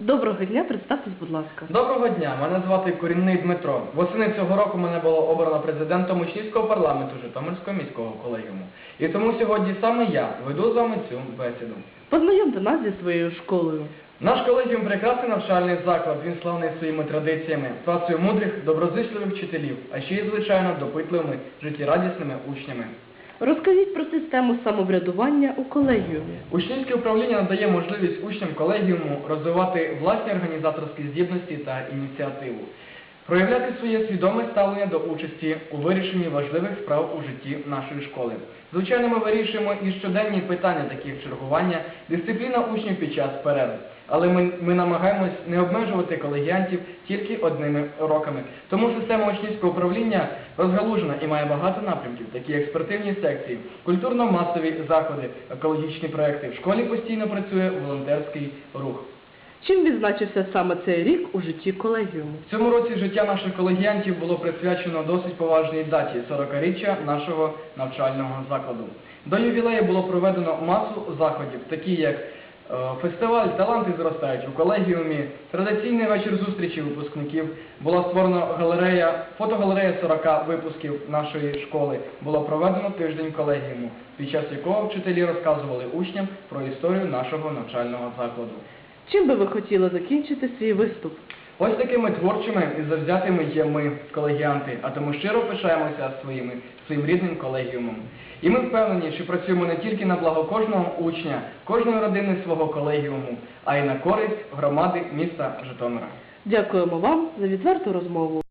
Доброго дня, представтесь, будь ласка. Доброго дня, мене звати Корінний Дмитро. Восени цього року мене було обрано президентом учнівського парламенту Житомирського міського колегіуму. І тому сьогодні саме я веду з вами цю бесіду. Познайомте нас зі своєю школою. Наш колегіум прекрасний навчальний заклад, він славний своїми традиціями, працею мудрих, доброзичливих вчителів, а ще й, звичайно, допитливими, життєрадісними учнями. Розкажіть про систему самоврядування у колегіумі. Учнівське управління надає можливість учням колегіуму розвивати власні організаторські здібності та ініціативу, проявляти своє свідоме ставлення до участі у вирішенні важливих справ у житті нашої школи. Звичайно, ми вирішуємо і щоденні питання, такі як чергування, дисципліна учнів під час перерв. Але ми, ми намагаємось не обмежувати колегіантів тільки одними уроками. Тому система учнівського управління розгалужена і має багато напрямків, такі як спортивні секції, культурно-масові заходи, екологічні проекти. В школі постійно працює волонтерський рух. Чим відзначився саме цей рік у житті колегіуму? В цьому році життя наших колегіантів було присвячено досить поважній даті 40-річчя нашого навчального закладу. До ювілею було проведено масу заходів, такі як е, фестиваль Таланти зростають у колегіумі, традиційний вечір зустрічі випускників, була створена галерея, фотогалерея 40 випусків нашої школи. Було проведено тиждень колегіуму, під час якого вчителі розказували учням про історію нашого навчального закладу. Чим би ви хотіли закінчити свій виступ? Ось такими творчими і завзятими є ми, колегіанти, а тому щиро пишаємося своїми, своїм рідним колегіумом. І ми впевнені, що працюємо не тільки на благо кожного учня, кожної родини свого колегіуму, а й на користь громади міста Житомира. Дякуємо вам за відверту розмову.